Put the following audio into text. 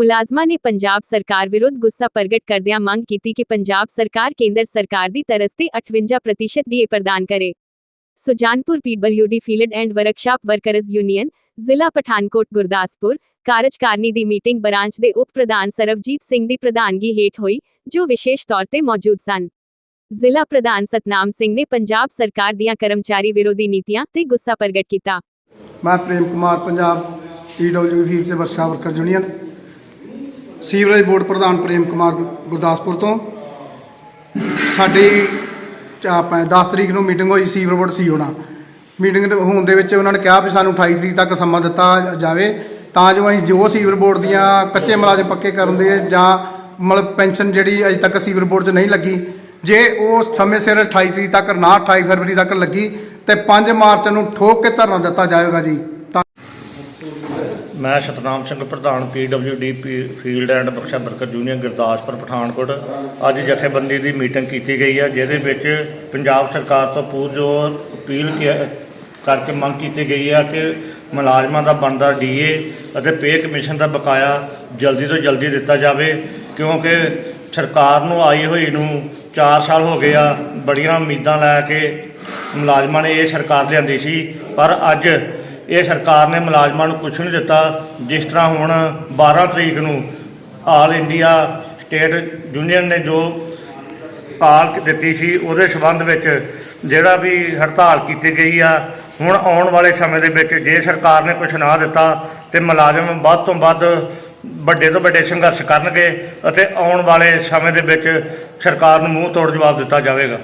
ਮੁਲਾਜ਼ਮਾਂ ਨੇ ਪੰਜਾਬ ਸਰਕਾਰ ਵਿਰੁੱਧ ਗੁੱਸਾ ਪ੍ਰਗਟ ਕਰਦਿਆਂ ਮੰਗ ਕੀਤੀ ਕਿ ਪੰਜਾਬ ਸਰਕਾਰ ਕੇਂਦਰ ਸਰਕਾਰ ਦੀ ਤਰਜ਼ ਤੇ 58% ਡੀਏ ਪ੍ਰਦਾਨ ਕਰੇ Sujanpur PWD field and workshop workers union ਜ਼ਿਲ੍ਹਾ ਪਠਾਨਕੋਟ ਗੁਰਦਾਸਪੁਰ ਕਾਰਜਕਾਰਨੀ ਦੀ ਮੀਟਿੰਗ ਬ੍ਰਾਂਚ ਦੇ ਉਪ ਪ੍ਰਧਾਨ ਸਰਵਜੀਤ ਸਿੰਘ ਦੀ ਪ੍ਰਧਾਨਗੀ ਹੇਠ ਹੋਈ ਜੋ ਵਿਸ਼ੇਸ਼ ਤੌਰ ਤੇ ਮੌਜੂਦ ਸਨ ਜ਼ਿਲ੍ਹਾ ਪ੍ਰਧਾਨ ਸਤਨਾਮ ਸਿੰਘ ਨੇ ਪੰਜਾਬ ਸਰਕਾਰ ਦੀਆਂ ਕਰਮਚਾਰੀ ਵਿਰੋਧੀ ਨੀਤੀਆਂ ਤੇ ਗੁੱਸਾ ਪ੍ਰਗਟ ਕੀਤਾ ਮੈਂ ਪ੍ਰੇਮ ਕੁਮਾਰ ਪੰਜਾਬ ਪੀਡਬਲਯੂ ਫੀਲਡ ਤੇ workshop worker union sewerage board ਪ੍ਰਧਾਨ ਪ੍ਰੇਮ ਕੁਮਾਰ ਗੁ- ਗੁਰਦਾਸਪੁਰ ਤੋਂ। ਸਾਡੀ, ਚ- ਆਪਾਂ 10 ਤਰੀਕ ਨੂੰ ਮੀਟਿੰਗ ਹੋਈ ਸੀਵਰ ਬੋਰਡ ਸੀ ਹੋਣਾ। ਮੀਟਿੰਗ ਹੋਣ ਦੇ ਵਿੱਚ ਉਹਨਾਂ ਨੇ ਕਿਹਾ ਵੀ ਸਾਨੂੰ 28 ਤਰੀਕ ਤੱਕ ਸਮਾਂ ਦਿੱਤਾ ਜਾਵੇ। ਤਾਂ ਜੋ ਅਸੀਂ ਜੋ ਸੀਵਰ ਬੋਰਡ ਦੀਆਂ ਕੱਚੇ ਮੁਲਾਜ਼ਮ ਪੱਕੇ ਕਰਨ ਦੇ ਜਾਂ ਮਤਲਬ ਪੈਨਸ਼ਨ ਜਿਹੜੀ ਅਜੇ ਤੱਕ ਸੀਵਰ ਬੋਰਡ 'ਚ ਨਹੀਂ ਲੱਗੀ, ਜੇ ਉਹ ਸਮੇਂ ਸਿਰ 28 ਤਰੀਕ ਤੱਕ ਨਾ 28 ਫਰਵਰੀ ਤੱਕ ਲੱਗੀ, ਤੇ 5 ਮਾਰਚ ਨੂੰ ਠੋਕ ਕੇ ਧਰਨਾ ਦਿੱਤਾ ਜਾਵੇਗਾ ਜੀ। ਮੈਂ ਸਤਨਾਮ ਸਿੰਘ, ਪ੍ਰਧਾਨ ਪੀਡਬਲਯੂਡੀ ਫੀਲਡ ਐਂਡ ਬਖਸ਼ਾ ਵਰਕਰ ਯੂਨੀਅਨ ਗੁਰਦਾਸਪੁਰ, ਪਠਾਨਕੋਟ। ਅੱਜ ਜਥੇਬੰਦੀ ਦੀ ਮੀਟਿੰਗ ਕੀਤੀ ਗਈ ਹੈ, ਜਿਹਦੇ ਵਿੱਚ ਪੰਜਾਬ ਸਰਕਾਰ ਤੋਂ ਪੁਰਜ਼ੋਰ ਅਪੀਲ ਕੀ- ਕਰਕੇ ਮੰਗ ਕੀਤੀ ਗਈ ਹੈ ਕਿ ਮੁਲਾਜ਼ਮਾਂ ਦਾ ਬਣਦਾ ਡੀਏ ਅਤੇ ਪੇ ਕਮਿਸ਼ਨ ਦਾ ਬਕਾਇਆ ਜਲਦੀ ਤੋਂ ਜਲਦੀ ਦਿੱਤਾ ਜਾਵੇ, ਕਿਉਂਕਿ ਸਰਕਾਰ ਨੂੰ ਆਈ ਹੋਈ ਨੂੰ 4 ਸਾਲ ਹੋ ਗਏ ਆ, ਬੜੀਆਂ ਉਮੀਦਾਂ ਲੈ ਕੇ ਮੁਲਾਜ਼ਮਾਂ ਨੇ ਇਹ ਸਰਕਾਰ ਲਿਆਂਦੀ ਸੀ। ਪਰ ਅੱਜ ਇਹ ਸਰਕਾਰ ਨੇ ਮੁਲਾਜ਼ਮਾਂ ਨੂੰ ਕੁਝ ਨਹੀਂ ਦਿੱਤਾ। ਜਿਸ ਤਰ੍ਹਾਂ ਹੁਣ 12 ਤਰੀਕ ਨੂੰ ਆਲ ਇੰਡੀਆ ਸਟੇਟ ਯੂਨੀਅਨ ਨੇ ਜੋ ਕਾਲ ਦਿੱਤੀ ਸੀ, ਉਹਦੇ ਸਬੰਧ ਵਿੱਚ ਜਿਹੜਾ ਵੀ ਹੜਤਾਲ ਕੀਤੀ ਗਈ ਆ, ਹੁਣ ਆਉਣ ਵਾਲੇ ਸਮੇਂ ਦੇ ਵਿੱਚ ਜੇ ਸਰਕਾਰ ਨੇ ਕੁਝ ਨਾ ਦਿੱਤਾ ਤੇ ਮੁਲਾਜ਼ਮ ਵੱਧ ਤੋਂ ਵੱਧ ਵੱਡੇ ਤੋਂ ਵੱਡੇ ਸੰਘਰਸ਼ ਕਰਨਗੇ ਅਤੇ ਆਉਣ ਵਾਲੇ ਸਮੇਂ ਦੇ ਵਿੱਚ ਸਰਕਾਰ ਨੂੰ ਮੂੰਹ ਤੋੜ ਜਵਾਬ ਦਿੱਤਾ ਜਾਵੇਗਾ।